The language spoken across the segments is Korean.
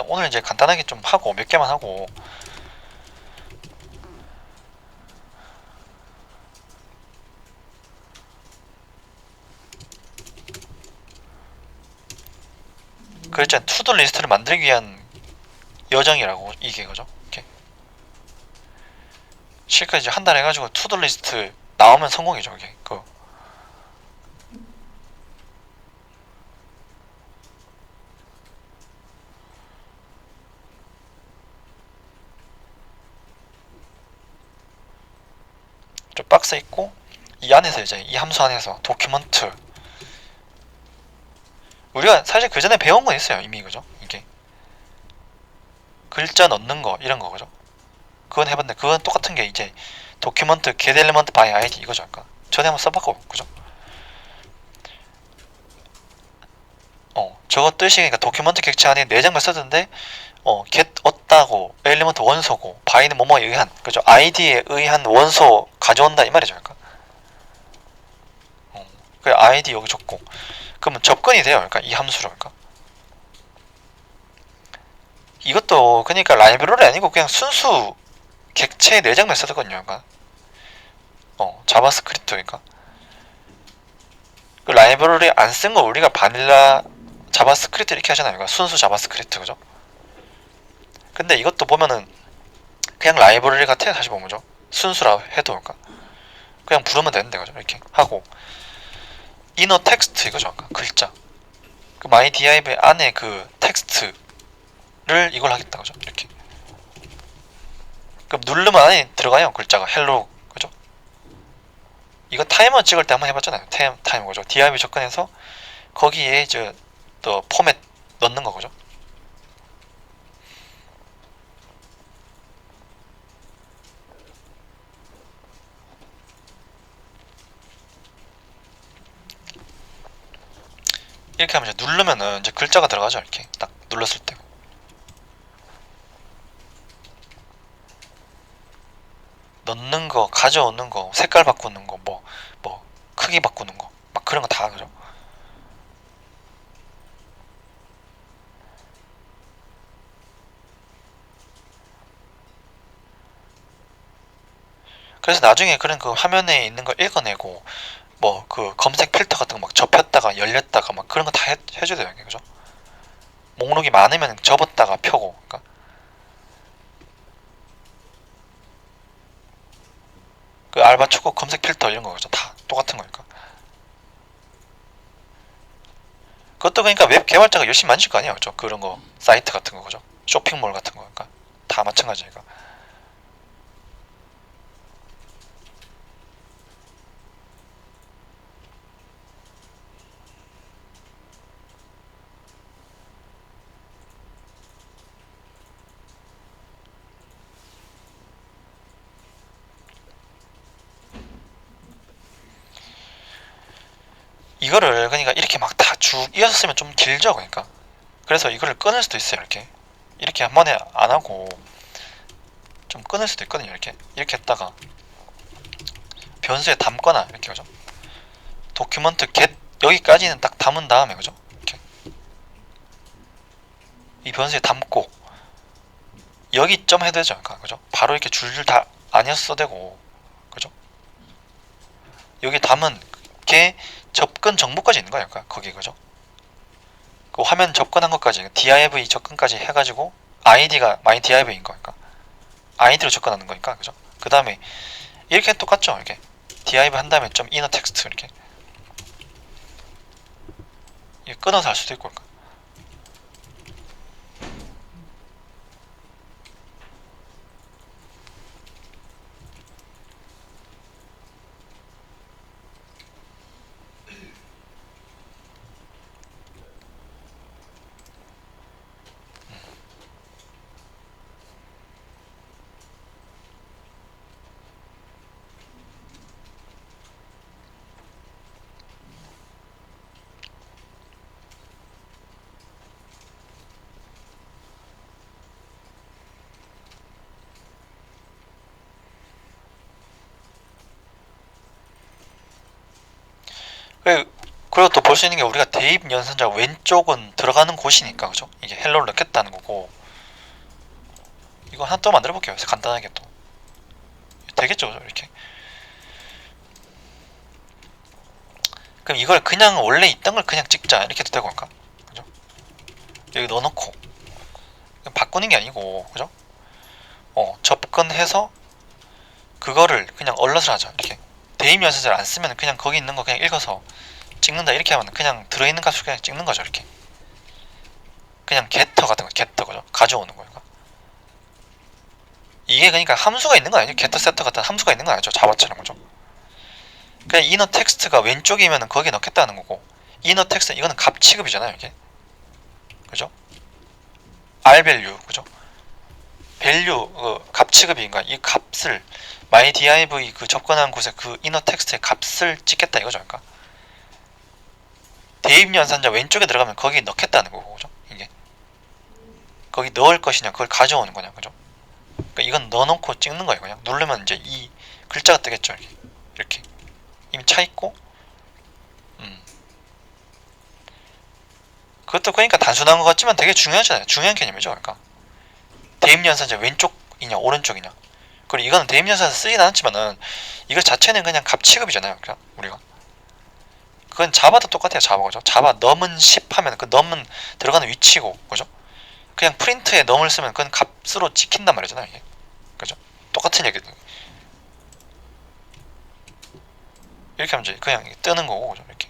일단 오늘 이제 간단하게 좀 하고 몇 개만 하고. 그 일단 투두 리스트를 만들기 위한 여정이라고 이게 그죠? 이렇게 이제 한달 해가지고 투두 리스트 나오면 성공이죠 이게. 그 좀 박스 있고 이 안에서 이제 이 함수 안에서 도큐먼트 우리가 사실 그 전에 배운 건 있어요 이미 그죠? 이게. 글자 넣는 거 이런 거 그죠? 그건 해봤는데 그건 똑같은 게 이제 도큐먼트 get element by id 이거죠 아까 전에 한번 써봤고 그죠? 어 저거 뜻이 그러니까 도큐먼트 객체 안에 네 장만 쓰던데 어 get 얻다고 엘리먼트 원소고 by는 뭐뭐에 의한 그죠? id에 의한 원소 가져온다 이 말이죠 그러니까. 어, 그 id 여기 적고. 그러면 접근이 돼요 그러니까 이 함수로 그러니까. 이것도 그러니까 라이브러리 아니고 그냥 순수 객체 내장만 쓰거든요 그러니까. 어 자바스크립트 그러니까. 그 라이브러리 안 쓴 거 우리가 바닐라 자바스크립트 이렇게 하잖아요 그러니까 순수 자바스크립트 그죠 근데 이것도 보면은 그냥 라이브러리 같아요 다시 보면 죠 순수라 해도 그러니까 그냥 부르면 되는데 그죠? 이렇게 하고. 이너 텍스트 이거죠? 아까 글자. 그 마이 디아이브 안에 그 텍스트를 이걸 하겠다 그죠? 이렇게. 그럼 누르면 안에 들어가요 글자가. 헬로 그죠? 이거 타이머 찍을 때 한번 해봤잖아요. 타임 타임 그죠? 디아이브 접근해서 거기에 이제 또 포맷 넣는 거 그죠 이렇게 하면 이제 누르면은 이제 글자가 들어가죠 이렇게. 딱 눌렀을 때 넣는 거 가져오는 거 색깔 바꾸는 거 뭐뭐 크기 바꾸는 거. 막 그런 거 다 그죠 그래서 나중에 그런 그 화면에 있는 거 읽어내고 뭐 그 검색 필터 같은 거 막 접혔다가 열렸다가 막 그런 거 다 해줘야 돼요 그죠? 목록이 많으면 접었다가 펴고 그러니까. 그 알바 초코 검색 필터 이런 거 그죠? 다 똑같은 거니까. 그것도 그러니까 웹 개발자가 열심히 만질 거 아니에요 그죠? 그런 거 사이트 같은 거 그죠? 쇼핑몰 같은 거 그러니까. 다 마찬가지니까 이거를 그러니까 이렇게 막 다 쭉 이어서 쓰면 좀 길죠 그러니까. 그래서 이거를 끊을 수도 있어요 이렇게. 이렇게 한 번에 안 하고 좀 끊을 수도 있거든요 이렇게. 이렇게 했다가. 변수에 담거나 이렇게 그죠? 도큐먼트 get 여기까지는 딱 담은 다음에 그죠? 이렇게. 이 변수에 담고. 여기 점 해도 되죠 그러니까 그죠? 바로 이렇게 줄줄 다 아니었어도 되고 그죠? 여기 담은 게 접근 정보까지 있는 거예요. 그러니까 거기 그죠? 그 화면 접근한 것까지 div 접근까지 해가지고 id가 my div인 거니까 id로 접근하는 거니까 그죠? 그 다음에 이렇게 똑같죠? 이렇게 div 한 다음에 좀 inner text 이렇게 끊어서 할 수도 있고 그러니까. 그리고 또 볼 수 있는 게 우리가 대입 연산자 왼쪽은 들어가는 곳이니까 그죠? 이게 헬로를 넣겠다는 거고 이거 하나 또 만들어 볼게요. 간단하게 또 되겠죠, 그죠? 이렇게. 그럼 이걸 그냥 원래 있던 걸 그냥 찍자 이렇게 도 되고 할까? 그죠? 여기 넣어놓고 바꾸는 게 아니고 그죠? 어 접근해서 그거를 그냥 얼럿을 하자 이렇게 대입 연산자를 안 쓰면 그냥 거기 있는 거 그냥 읽어서 찍는다 이렇게 하면 그냥 들어있는 값을 그냥 찍는 거죠 이렇게. 그냥 getter 같은 거 getter 그죠? 가져오는 거예요 이게 그러니까 함수가 있는 건 아니죠. getter setter 같은 함수가 있는 건 아니죠. 자바처럼 그죠? 그냥 이너 텍스트가 왼쪽이면 거기에 넣겠다는 거고 이너 텍스트 이거는 값 취급이잖아요 이게. 그죠? r value 그죠 value 그, 값 취급인가 이 값을 mydiv 그 접근한 곳에 그 이너 텍스트의 값을 찍겠다 이거죠 그러니까. 대입 연산자 왼쪽에 들어가면 거기 넣겠다는 거고 그죠? 이게. 거기 넣을 것이냐 그걸 가져오는 거냐 그죠? 그러니까 이건 넣어놓고 찍는 거예요 그냥. 누르면 이제 이 글자가 뜨겠죠 이렇게. 이렇게. 이미 차 있고. 음. 그것도 그러니까 단순한 것 같지만 되게 중요하잖아요. 중요한 개념이죠 그러니까 대입 연산자 왼쪽이냐 오른쪽이냐. 그리고 이거는 대입 연산자 쓰진 않았지만은 이거 자체는 그냥 값 취급이잖아요 그냥 우리가. 그건 자바도 똑같아요 자바 그죠? 자바 넘은 10 하면 그 넘은 들어가는 위치고 그죠? 그냥 프린트에 넘을 쓰면 그건 값으로 찍힌단 말이잖아요 이게. 그죠? 똑같은 얘기들 이렇게 하면 이제 그냥 뜨는 거고 그죠? 이렇게.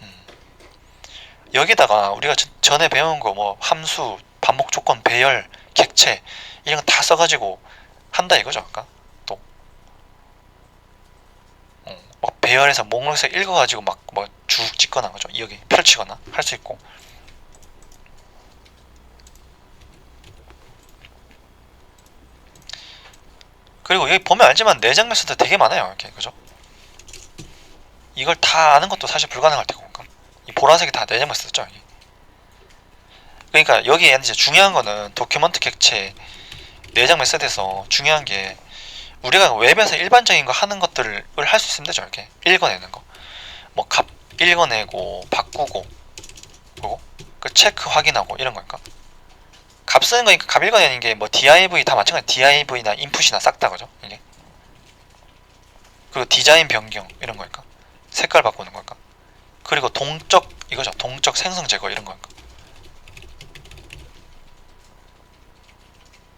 음. 여기다가 우리가 저- 전에 배운 거 뭐 함수 반복 조건 배열 객체 이런 거 다 써가지고 한다 이거죠 아까? 어, 막 배열해서 목록에서 읽어가지고 막 뭐 쭉 찍거나 그죠. 여기 펼치거나 할 수 있고. 그리고 여기 보면 알지만 내장 메소드 되게 많아요 이렇게. 그죠? 이걸 다 아는 것도 사실 불가능할 테고 이 보라색이 다 내장 메소드죠 이게. 그러니까 여기에 이제 중요한 거는 도큐먼트 객체 내장 메소드에서 중요한 게 우리가 웹에서 일반적인 거 하는 것들을 할수 되죠 이렇게. 읽어내는 거 뭐 값 읽어내고 바꾸고 그리고 그 체크 확인하고 이런 거니까. 값 쓰는 거니까 값 읽어내는 게 뭐 div 다 마찬가지. Div나 인풋이나 싹 다 그죠? 이게. 그리고 디자인 변경 이런 거니까. 색깔 바꾸는 거니까. 그리고 동적 이거죠. 동적 생성 제거 이런 거니까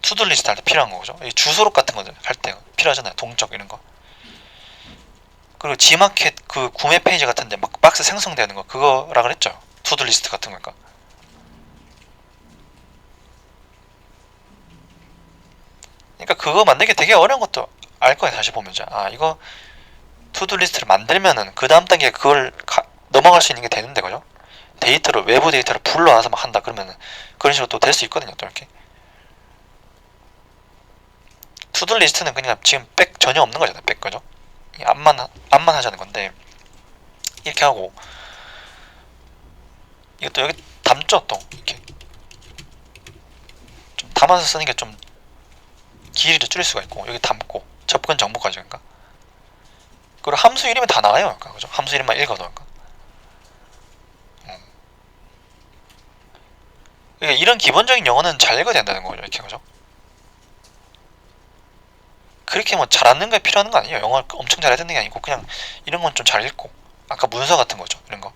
투두 리스트 할 때 필요한 거죠. 이 주소록 같은 거할때 필요하잖아요. 동적 이런 거. 그리고 지마켓 그 구매 페이지 같은데 막 박스 생성되는 거 그거라 그랬죠. 투두 리스트 같은 거니까. 그러니까 그거 만들기 되게 어려운 것도 알 거예요. 다시 보면 아 이거 투두 리스트를 만들면은 그 다음 단계에 그걸 가- 넘어갈 수 있는 게 되는데 그죠? 데이터를 외부 데이터를 불러와서 막 한다 그러면은 그런 식으로 또 될 수 있거든요. 또 이렇게. 투두 리스트는 그냥 지금 백 전혀 없는 거잖아요. 백 거죠. 이 앞만 하- 앞만 하자는 건데 이렇게 하고 이것도 여기 담죠 또 이렇게 좀 담아서 쓰는 게 좀 길이를 줄일 수가 있고 여기 담고 접근 정보까지 그러니까 그리고 함수 이름이 다 나와요. 그러니까 그죠? 함수 이름만 읽어도 그러니까. 음. 그러니까 이런 기본적인 영어는 잘 읽어야 된다는 거죠. 이렇게 그죠? 그렇게 뭐 잘하는 게 필요한 거 아니에요. 영어를 엄청 잘해야 되는 게 아니고 그냥 이런 건 좀 잘 읽고 아까 문서 같은 거죠. 이런 거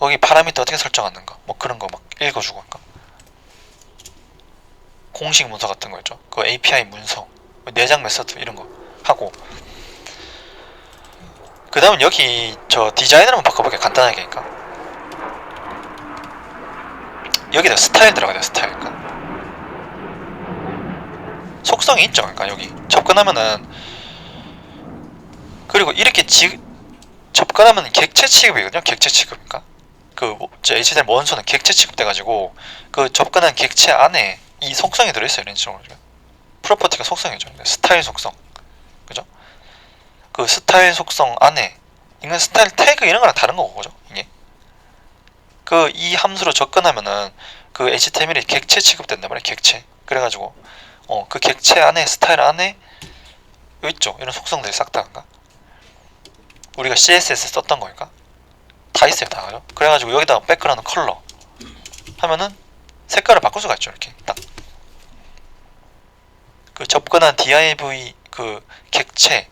거기 파라미터 어떻게 설정하는 거 뭐 그런 거 막 읽어주고 그러니까 공식 문서 같은 거 있죠. 그 API 문서 내장 메서드 이런 거 하고 그 다음은 여기 저 디자인을 한번 바꿔볼게요. 간단하게 그러니까 여기다 스타일 들어가야 돼 스타일 그러니까 속성이 있죠. 그러니까 여기 접근하면은 그리고 이렇게 지, 접근하면 객체 취급이거든요. 객체 취급. 그러니까 그저 HTML 원소는 객체 취급돼가지고 그 접근한 객체 안에 이 속성이 들어있어요. 이런 식으로 프로퍼티가 속성이죠. 그러니까 스타일 속성, 그죠? 그 스타일 속성 안에 이건 스타일 태그 이런 거랑 다른 거고, 그죠? 이게 그 이 함수로 접근하면은 그 HTML이 객체 취급된단 말이에요. 객체. 그래가지고 어, 그 객체 안에 스타일 안에 여기 있죠. 이런 속성들이 싹 다인가. 우리가 CSS 썼던 거니까 다 있어요 다 그죠? 그래가지고 여기다가 백그라운드 컬러 하면은 색깔을 바꿀 수가 있죠 이렇게 딱. 그 접근한 div 그 객체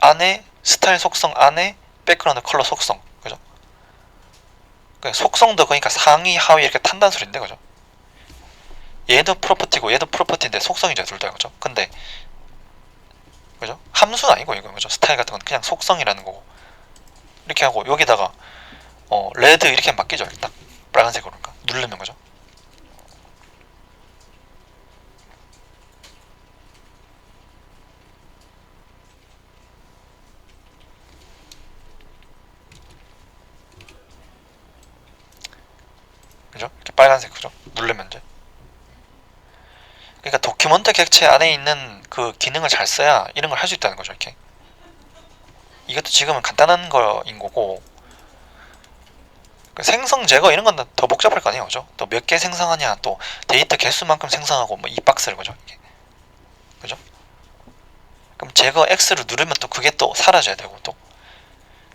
안에 스타일 속성 안에 백그라운드 컬러 속성 그죠? 그 속성도 그러니까 상위 하위 이렇게 소리인데 그죠? 얘도 프로퍼티고 얘도 프로퍼티인데 속성이죠 둘 다 그죠? 근데 그죠? 함수는 아니고 이거 그죠? 스타일 같은 건 그냥 속성이라는 거고 이렇게 하고 여기다가 어 레드 이렇게 바뀌죠 일단 빨간색으로 그러니까 누르면 그죠? 그죠? 이렇게 빨간색 그죠? 누르면 이제 그러니까 도큐먼트 객체 안에 있는 그 기능을 잘 써야 이런 걸 할 수 있다는 거죠 이렇게 이것도 지금은 간단한 거인 거고 그 생성 제거 이런 건 더 복잡할 거 아니에요 그죠? 또 몇 개 생성하냐 또 데이터 개수만큼 생성하고 뭐 이 박스를 그죠? 이게 그죠? 그럼 제거 X를 누르면 또 그게 또 사라져야 되고 또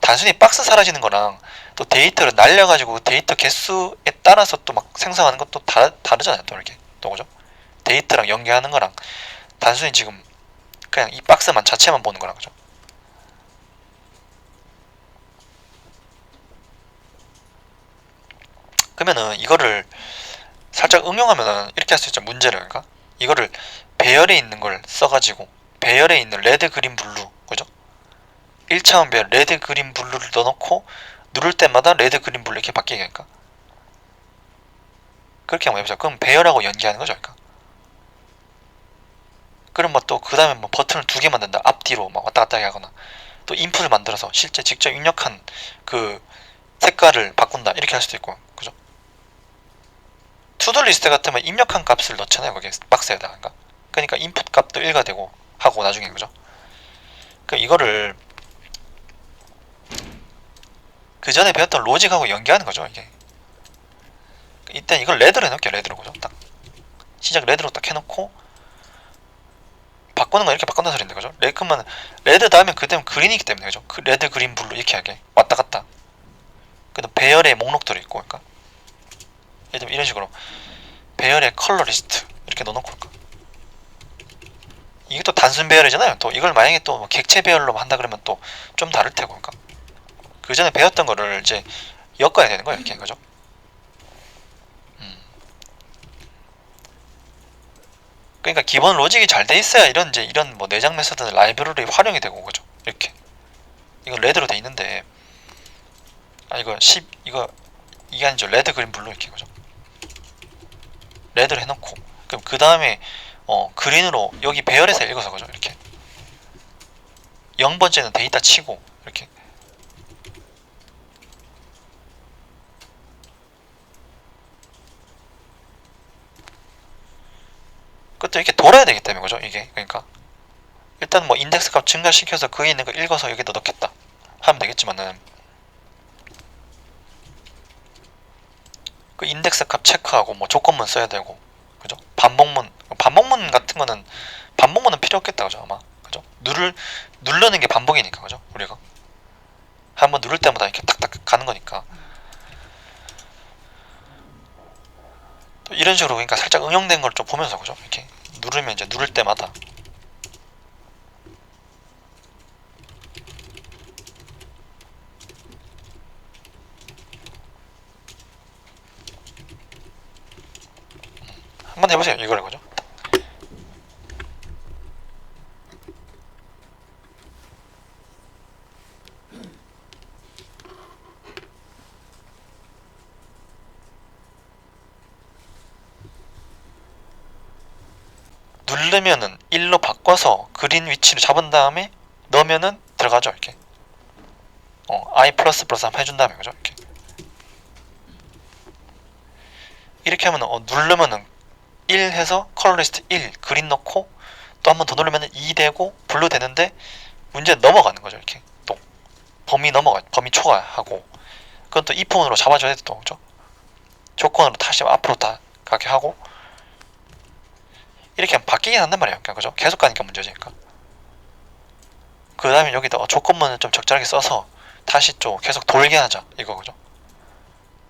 단순히 박스 사라지는 거랑 또 데이터를 날려가지고 데이터 개수에 따라서 또 막 생성하는 것도 다, 다르잖아요 또 이렇게 또 그죠? 데이터랑 연계하는 거랑 단순히 지금 그냥 이 박스만 자체만 보는 거랑 그죠? 그러면은 이거를 살짝 응용하면은 이렇게 할 수 있죠 문제를 그러니까 이거를 배열에 있는 걸 써가지고 배열에 있는 레드 그린 블루 그죠? 1차원 배열 레드 그린 블루를 넣어놓고 누를 때마다 레드 그린 블루 이렇게 바뀌게 하니까 그렇게 한번 해보자 그럼 배열하고 연계하는 거죠 그러니까 그럼 뭐 또 그 다음에 뭐 버튼을 두 개 만든다. 앞뒤로 막 왔다 갔다 하거나. 또 인풋을 만들어서 실제 직접 입력한 그 색깔을 바꾼다. 이렇게 할 수도 있고. 그죠? 투두 리스트 같으면 입력한 값을 넣잖아요. 거기에 박스에다가 그러니까, 그러니까 인풋 값도 일가되고 하고 나중에 그죠? 그 이거를 그 전에 배웠던 로직하고 연계하는 거죠 이게. 이때 이걸 레드로 해놓을게요. 레드로 그죠? 딱. 시작 레드로 딱 해놓고 바꾸는 건 이렇게 바꾼다는 소리인데 그죠? 레크만 레드 다음에 그다음 그린이기 때문에 그죠? 그 레드 그린 블루 이렇게 하게. 왔다 갔다. 그다음 배열의 목록들이 있고 그러니까. 예를 들면 이런 식으로. 배열의 컬러 리스트. 이렇게 넣어놓고 그러니까. 이게 또 단순 배열이잖아요 또. 이걸 만약에 또뭐 객체 배열로 한다 그러면 또 좀 다를 테고 그러니까. 그 전에 배웠던 거를 이제 엮어야 되는 거예요 이렇게 그죠? 그러니까 기본 로직이 잘 돼 있어야 이런 이제 이런 뭐 내장 메서드 라이브러리 활용이 되고 그죠? 이렇게 이거 레드로 돼 있는데 아 이거 10 이거 이게 아니죠 레드 그린 블루 이렇게 그죠? 레드를 해놓고 그럼 그 다음에 어 그린으로 여기 배열에서 읽어서 그죠? 이렇게 0번째는 데이터 치고 이렇게 그것도 이렇게 그죠? 이게 그러니까 일단 뭐 인덱스 값 증가시켜서 그에 있는 거 읽어서 여기다 넣겠다 하면 되겠지만은 그 인덱스 값 체크하고 뭐 조건문 써야 되고 그죠? 반복문 반복문 같은 거는 반복문은 필요 없겠다 그죠 아마 그죠? 누를 누르는 게 반복이니까 그죠? 우리가 한번 누를 때마다 이렇게 탁탁 가는 거니까 또 이런 식으로 그러니까 살짝 응용된 걸 좀 보면서 그죠? 이렇게 누르면 이제 누를 때마다 한번 해보세요 이걸 그죠? 누르면은 1로 바꿔서 그린 위치를 잡은 다음에 넣으면은 들어가죠 이렇게. 어 i 플러스 플러스 한번 해준 다음에 그죠 이렇게. 이렇게 하면은 어 누르면은 1 해서 컬러 리스트 1 그린 넣고 또 한 번 더 누르면은 2 되고 블루 되는데 문제는 넘어가는 거죠 이렇게. 또 범위 넘어가 범위 초과하고. 그건 또 이 폰으로 잡아줘야 돼 또. 그죠? 조건으로 다시 앞으로 다 가게 하고 이렇게 하면 바뀌긴 한단 말이에요 그러니까 그죠 계속 가니까 문제지 그러니까 그 다음에 여기다 어, 조건문을 좀 적절하게 써서 다시 좀 계속 돌게 하자 이거 그죠?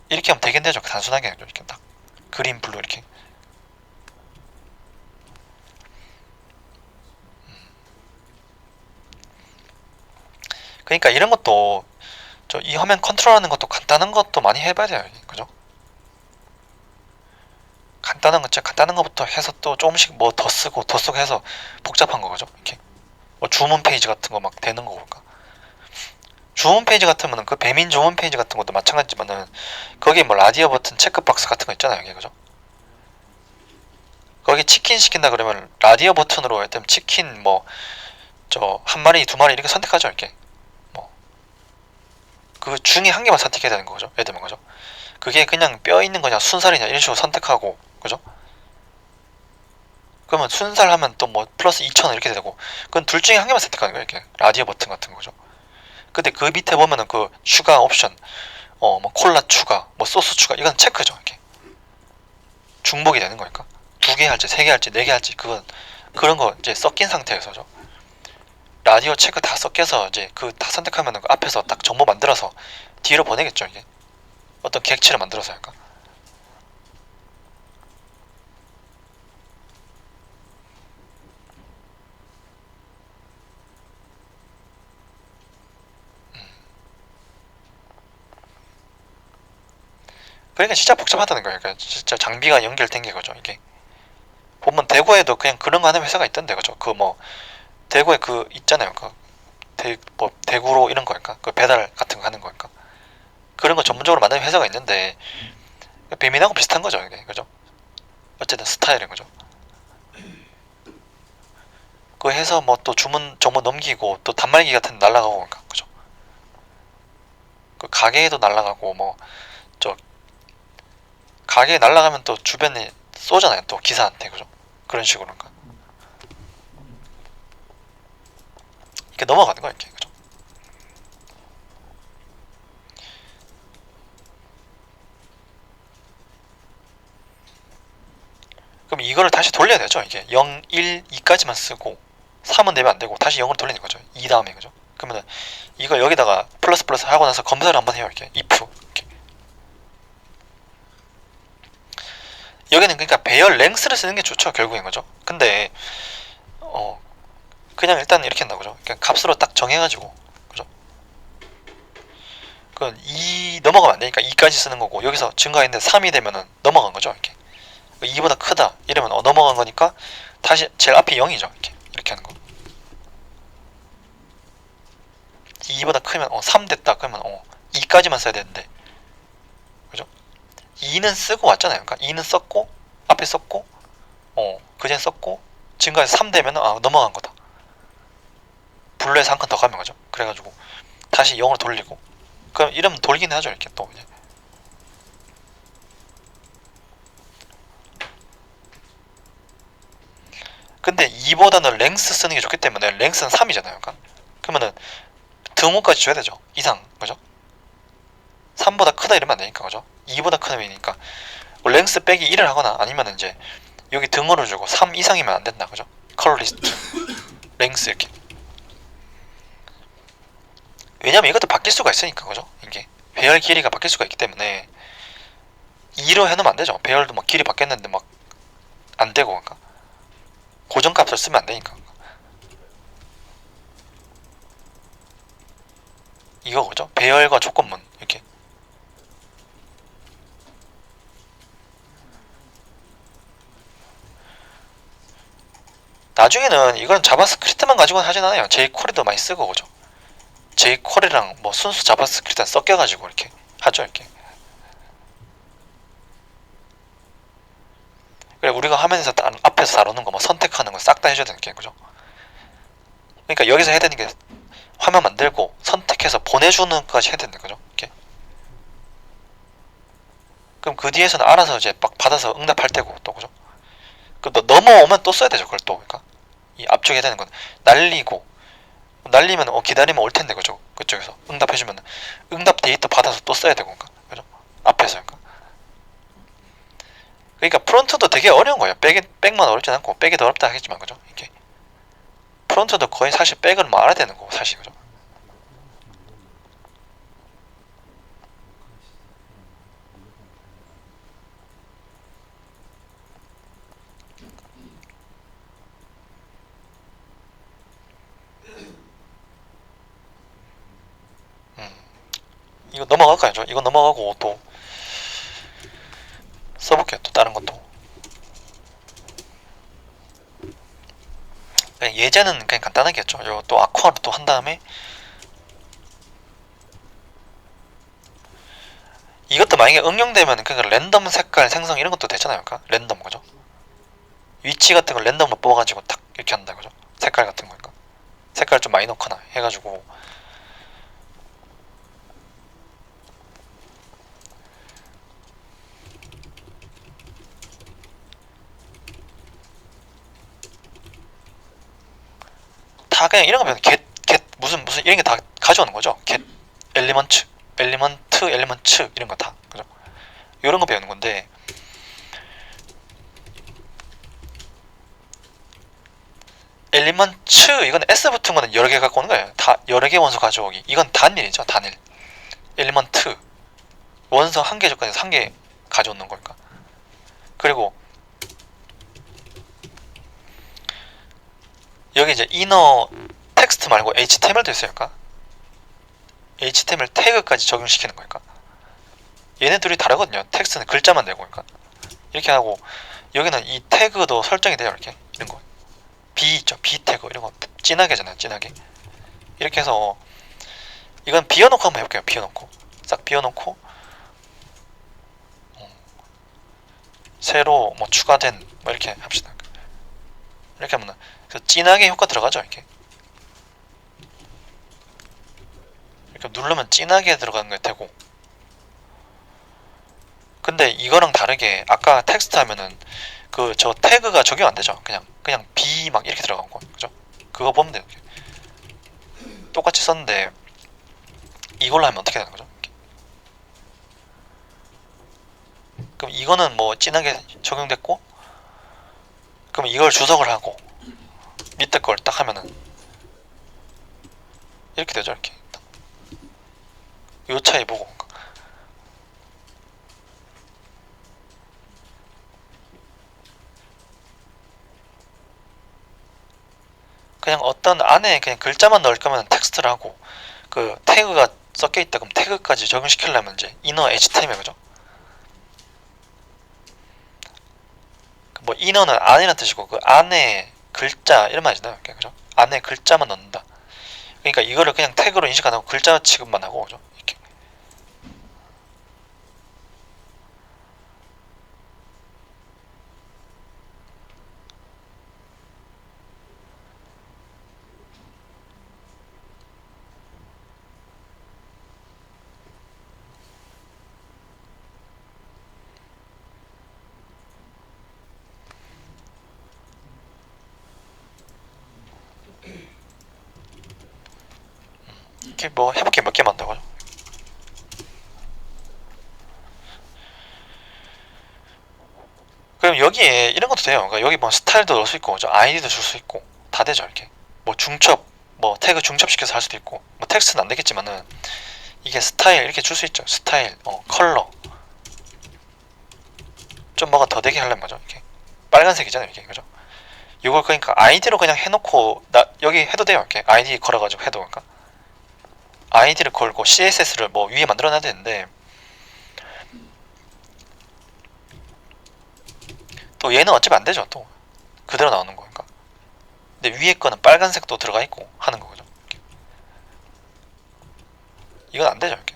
이렇게 하면 되겠네요. 단순하게 이렇게 딱 그린 블루 이렇게. 음. 그러니까 이런 것도 저 이 화면 컨트롤하는 것도 간단한 것도 많이 해봐야 돼요. 그죠? 간단한 거, 진짜 간단한 것부터 해서 또 조금씩 뭐 더 쓰고 더 쓰고 해서 복잡한 거 그죠? 이렇게 뭐 주문 페이지 같은 거 막 되는 거 볼까 주문 페이지 같으면은 그 배민 주문 페이지 같은 것도 마찬가지지만은 거기에 뭐 라디오 버튼 체크박스 같은 거 있잖아요, 이게 그죠? 거기 치킨 시킨다 그러면 라디오 버튼으로 일단 치킨 뭐 저 한 마리 두 마리 이렇게 선택하죠, 이렇게 뭐그 중에 한 개만 선택해야 되는 거죠, 예를 들면 그죠? 그게 그냥 뼈 있는 거냐 순살이냐 이런 식으로 선택하고 그죠? 그러면 순살 하면 또 뭐 플러스 2,000원 이렇게 되고 그건 둘 중에 한 개만 선택하는 거예요 이렇게. 라디오 버튼 같은 거죠. 근데 그 밑에 보면은 그 추가 옵션 어 뭐 콜라 추가 뭐 소스 추가 이건 체크죠 이렇게. 중복이 되는 거니까. 두 개 할지 세 개 할지 네 개 할지 그건 그런 거 이제 섞인 상태에서죠. 라디오 체크 다 섞여서 이제 그 다 선택하면은 그 앞에서 딱 정보 만들어서 뒤로 보내겠죠 이게. 어떤 객체를 만들어서 할까 그러니까 진짜 복잡하다는 거예요. 그러니까 진짜 장비가 연결된 게 그죠 이게. 보면 대구에도 그냥 그런 거 하는 회사가 있던데 그죠. 그 뭐 대구에 그 있잖아요. 그 대, 뭐 대구로 이런 거니까 그 배달 같은 거 하는 거니까 그런 거 전문적으로 만드는 회사가 있는데 배민하고 비슷한 거죠 이게 그죠. 어쨌든 스타일인 거죠. 그 해서 뭐 또 주문 정보 넘기고 또 단말기 같은 데 날라가고 그러니까 그죠. 그 가게에도 날라가고 뭐 가게에 날라가면 또 주변에 쏘잖아요. 또 기사한테 그죠? 그런 식으로인가. 이렇게 넘어가는 거야 이렇게 그죠? 그럼 이거를 다시 돌려야 되죠. 이게 0, 1, 2까지만 쓰고 3은 되면 안 되고 다시 0으로 돌리는 거죠. 2 다음에 그죠? 그러면은 이거 여기다가 플러스 플러스 하고 나서 검사를 한번 해요. 이렇게 if 이렇게. 여기는 그러니까 배열 랭스를 쓰는 게 좋죠 결국엔. 거죠? 근데 어 그냥 일단 이렇게 한다 그죠? 그냥 값으로 딱 정해가지고 그죠? 그건 2 넘어가면 안 되니까 2까지 쓰는 거고 여기서 증가했는데 3이 되면은 넘어간 거죠 이렇게. 2보다 크다. 이러면 어, 넘어간 거니까 다시 제일 앞에 0이죠 이렇게. 이렇게 하는 거. 2보다 크면 어, 3 됐다. 그러면 어, 2까지만 써야 되는데 2는 쓰고 왔잖아요. 그러니까 2는 썼고 앞에 썼고 어 그전 썼고 지금까지 3 되면 아 넘어간 거다. 블루에서 한 칸 더 가면 거죠. 그래가지고 다시 0으로 돌리고 그럼 이러면 돌긴 하죠 이렇게 또 이제. 근데 2보다는 랭스 쓰는 게 좋기 때문에 랭스는 3이잖아요. 그러니까 그러면은 등호까지 줘야 되죠. 이상 그죠? 3보다 크다 이러면 안 되니까 그죠? 2보다 큰 의미니까. 뭐 랭스 빼기 1을 하거나 아니면 이제 여기 등호를 주고 3 이상이면 안 된다 그죠? 컬러 리스트. 랭스 이렇게. 왜냐면 이것도 바뀔 수가 있으니까 그죠? 이게 배열 길이가 바뀔 수가 있기 때문에. 2로 해놓으면 안 되죠. 배열도 막 길이 바뀌었는데 막 안 되고 그러니까. 고정값을 쓰면 안 되니까. 이거 그죠? 배열과 조건문. 이렇게 나중에는 이건 자바스크립트만 가지고는 하진 않아요. jQuery도 많이 쓰고 그죠. jQuery랑 뭐 순수 자바스크립트랑 섞여가지고 이렇게 하죠 이렇게. 그래 우리가 화면에서 다, 앞에서 다루는 거 뭐 선택하는 거 싹 다 해줘야 되는 게 그죠. 그러니까 여기서 해야 되는 게 화면 만들고 선택해서 보내주는 것까지 해야 되는 거죠. 이렇게. 그럼 그 뒤에서는 알아서 이제 막 받아서 응답할 때고 또 그죠. 그럼 또 넘어오면 또 써야 되죠 그걸 또 그러니까 이 앞쪽에 되는 건 날리고 날리면 어 기다리면 올 텐데 그죠? 그쪽에서. 응답해주면 응답 데이터 받아서 또 써야 되고 그러니까. 그죠? 앞에서 그러니까. 그러니까 프론트도 되게 어려운 거예요. 백이 백만 어렵지 않고 백이 더 어렵다 하겠지만 그죠? 이게. 프론트도 거의 사실 백을 뭐 알아야 되는 거고 사실 그죠? 이거 넘어갈까요? 저 이거 넘어가고 또 써볼게요. 또 다른 것도. 그냥 예제는 그냥 간단하게 했죠. 이거 또 아쿠아로 또 한 다음에 이것도 만약에 응용되면 그러니까 랜덤 색깔 생성 이런 것도 되잖아요. 그러니까 랜덤 거죠. 위치 같은 걸 랜덤으로 뽑아가지고 딱 이렇게 한다 그죠. 색깔 같은 거니까 색깔 좀 많이 넣거나 해가지고 다 그냥 이런 거 배우는 get, get 무슨 무슨 이런 게 다 가져오는 거죠. get 엘리먼트, 엘리먼트, 엘리먼트 이런 거 다 그죠? 이런 거 배우는 건데 엘리먼트 이건 s 붙은 거는 여러 개 갖고 오는 거예요. 다 여러 개 원소 가져오기. 이건 단일이죠, 단일. 엘리먼트 원소 한 개 조건에서 한 개 가져오는 거니까. 그리고 여기 이제 이너 텍스트 말고 HTML도 있으니까 HTML 태그까지 적용시키는 거니까 얘네 둘이 다르거든요. 텍스트는 글자만 내고 그러니까 이렇게 하고 여기는 이 태그도 설정이 돼요. 이렇게 이런 거 B 있죠. B 태그 이런 거 진하게잖아요. 진하게 이렇게 해서 이건 비워놓고 한번 해볼게요. 비워놓고 싹 비워놓고 어, 새로 뭐 추가된 뭐 이렇게 합시다. 이렇게 하면 그 진하게 효과 들어가죠 이렇게. 이렇게 누르면 진하게 들어가는 게 되고. 근데 이거랑 다르게 아까 텍스트 하면은 그 저 태그가 적용 안 되죠. 그냥 그냥 B 막 이렇게 들어간 거. 그죠? 그거 보면 돼요 이렇게. 똑같이 썼는데 이걸로 하면 어떻게 되는 거죠. 그럼 이거는 뭐 진하게 적용됐고 그럼 이걸 주석을 하고 밑에 걸 딱 하면은 이렇게 되죠 이렇게 딱. 요 차이 보고 그냥 어떤 안에 그냥 글자만 넣을 거면 텍스트를 하고 그 태그가 섞여 있다 그럼 태그까지 적용시키려면 이제 이너 HTML 그죠? 뭐 이너는 안이라는 뜻이고 그 안에 글자 이런 말이잖아요. 그죠? 안에 글자만 넣는다. 그러니까 이거를 그냥 태그로 인식 안 하고 글자 취급만 하고 그죠? 이렇게 뭐 해볼 게 몇 개 만들어요. 그럼 여기에 이런 것도 돼요. 그러니까 여기 뭐 스타일도 넣을 수 있고, 저 아이디도 줄 수 있고, 다 되죠 이렇게. 뭐 중첩, 뭐 태그 중첩시켜서 할 수도 있고, 뭐 텍스트는 안 되겠지만은 이게 스타일 이렇게 줄 수 있죠. 스타일, 어 컬러. 좀 뭐가 더 되게 하려면 뭐죠? 이렇게 빨간색이잖아요, 이렇게 그죠? 이걸 그러니까 아이디로 그냥 해놓고 나 여기 해도 돼요, 이렇게 아이디 걸어가지고 해도 그러니까. 아이디를 걸고 CSS를 뭐 위에 만들어놔야 되는데 또 얘는 어차피 안 되죠 또. 그대로 나오는 거니까. 근데 위에 거는 빨간색도 들어가 있고 하는 거죠. 이건 안 되죠 이렇게.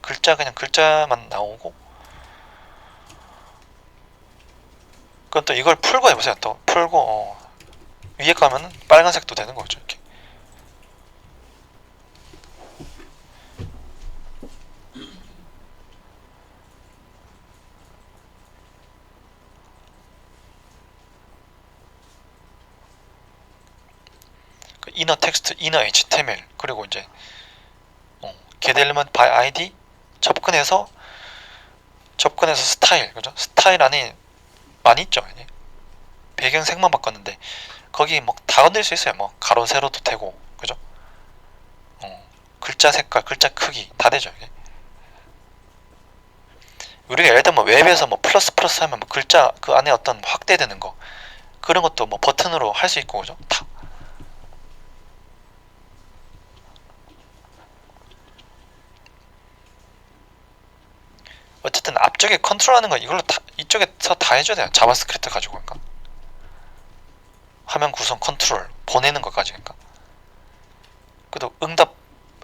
글자 그냥 글자만 나오고. 그럼 또 이걸 풀고 해보세요 또. 풀고 어, 위에 가면은 빨간색도 되는 거죠 이렇게 그 inner text, inner HTML 그리고 이제 어, get element by ID 접근해서 접근해서 스타일 그죠? 스타일 안에 많이 있죠. 배경색만 바꿨는데 거기 뭐 다 건들 수 있어요. 뭐 가로 세로도 되고 그죠? 어, 글자 색깔, 글자 크기 다 되죠. 이게. 우리가 예를 들면 뭐 웹에서 뭐 플러스 플러스 하면 뭐 글자 그 안에 어떤 확대되는 거 그런 것도 뭐 버튼으로 할 수 있고 그죠? 다. 앞쪽에 컨트롤하는 거 이걸로 다 이쪽에서 다 해줘야 돼요. 자바스크립트 가지고 그러니까 화면 구성 컨트롤 보내는 것까지 그러니까 그래도 응답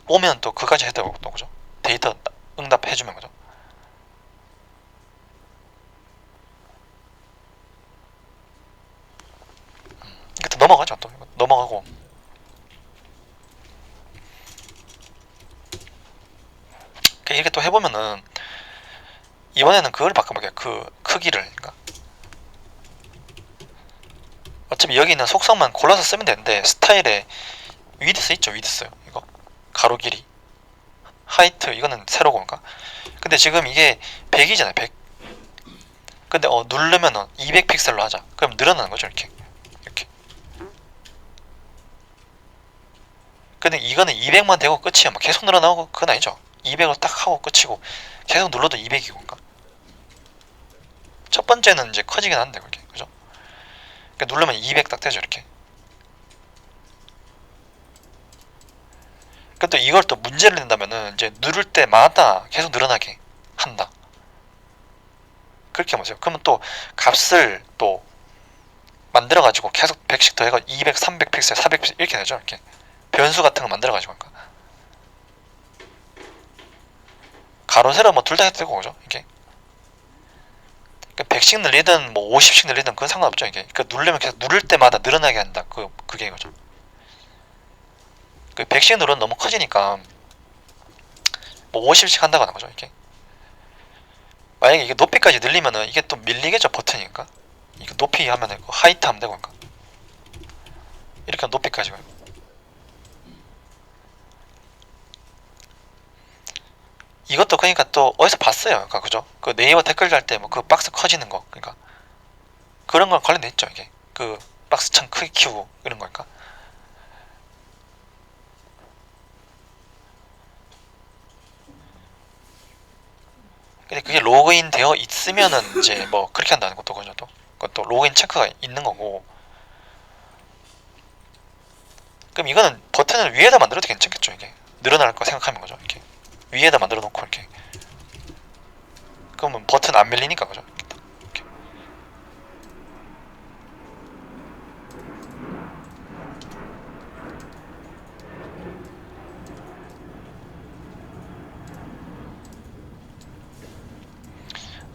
오면 또 그까지 해야 되고 또 그죠? 데이터 응답 해주면 그죠? 이게 또 넘어가죠 또 이거 넘어가고 그러니까 이렇게 또 해보면은 이번에는 그걸 바꿔볼게요. 그 크기를. 그러니까. 어차피 여기 있는 속성만 골라서 쓰면 되는데 스타일에 위드스 있죠? 위드스. 이거. 가로 길이. 하이트. 이거는 세로고 그러니까 근데 지금 이게 100이잖아요. 100 근데 어 누르면은 200 픽셀로 하자. 그럼 늘어나는 거죠 이렇게. 이렇게. 근데 이거는 200만 되고 끝이야 막 계속 늘어나고 그건 아니죠. 200을 딱 하고 끝이고 계속 눌러도 200이고 그러니까 첫 번째는 이제 커지긴 한데 그게. 그죠? 그러니까 누르면 200 딱 되죠 이렇게. 그또 이걸 또 문제를 낸다면은 이제 누를 때마다 계속 늘어나게 한다. 그렇게 보세요. 그러면 또 값을 또 만들어 가지고 계속 100씩 더해가 200, 300 픽셀, 400 픽셀 이렇게 되죠 이렇게. 변수 같은 거 만들어 가지고 그러니까. 가로 세로 뭐 둘 다 해도 되고 그죠? 이게 그러니까 100씩 늘리든 뭐 50씩 늘리든 그건 상관없죠 이게. 그러니까 누르면 계속 누를 때마다 늘어나게 한다. 그 그게 이거죠. 그 100씩 누르면 너무 커지니까 뭐 50씩 한다고 하는 거죠 이게. 만약에 이게 높이까지 늘리면은 이게 또 밀리겠죠 버튼이니까. 이거 높이 하면은 그 하이트 하면 되고 그러니까. 이렇게 높이까지 가요 이것도 그러니까 또 어디서 봤어요. 그러니까 그죠? 그 네이버 댓글 달 때 뭐 그 박스 커지는 거. 그러니까 그런 건 관련돼 있죠 이게. 그 박스 창 크기 키우고 이런 거니까. 근데 그게 로그인 되어 있으면은 이제 뭐 그렇게 한다는 것도 그죠 또. 그것도 로그인 체크가 있는 거고. 그럼 이거는 버튼을 위에다 만들어도 괜찮겠죠 이게? 늘어날 거 생각하면 거죠 이렇게 위에다 만들어 놓고 이렇게. 그러면 버튼 안 밀리니까 그죠.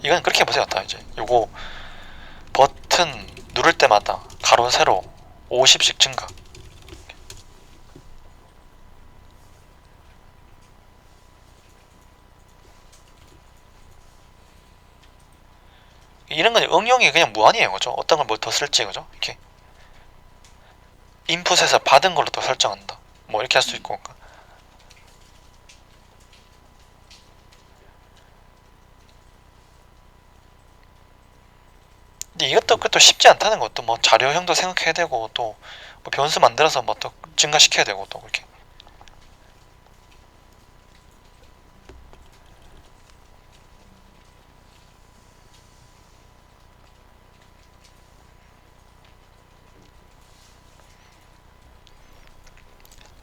이건 그렇게 해보세요 다 이제. 요거 버튼 누를 때마다 가로 세로 50씩 증가 이런 건 응용이 그냥 무한이에요 그죠? 어떤 걸뭐더 쓸지 그죠? 이렇게. 인풋에서 받은 걸로 또 설정한다. 뭐 이렇게 할 수 있고 그러니까. 근데 이것도 그것도 쉽지 않다는 것도 뭐 자료형도 생각해야 되고 또 뭐 변수 만들어서 뭐 또 증가시켜야 되고 또 그렇게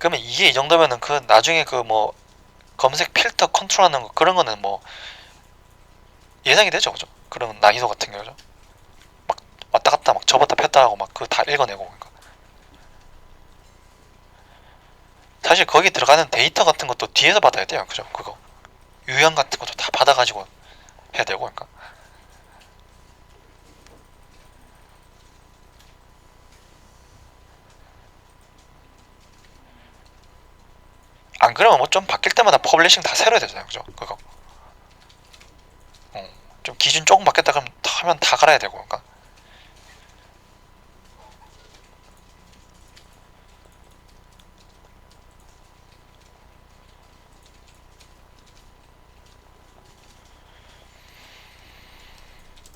그러면 이게 이 정도면은 그 나중에 그 뭐 검색 필터 컨트롤하는 거 그런 거는 뭐 예상이 되죠 그죠? 그런 난이도 같은 경우죠. 막 왔다 갔다 막 접었다 폈다 하고 막 그 다 읽어내고 그러니까. 사실 거기 들어가는 데이터 같은 것도 뒤에서 받아야 돼요 그죠? 그거. 유형 같은 것도 다 받아가지고 해야 되고 그러니까 안 그러면 뭐 좀 바뀔 때마다 퍼블리싱 다 새로 해야 되잖아요. 그죠? 그거. 어, 좀 기준 조금 바뀌었다 그러면 다 하면 다 갈아야 되고 그러니까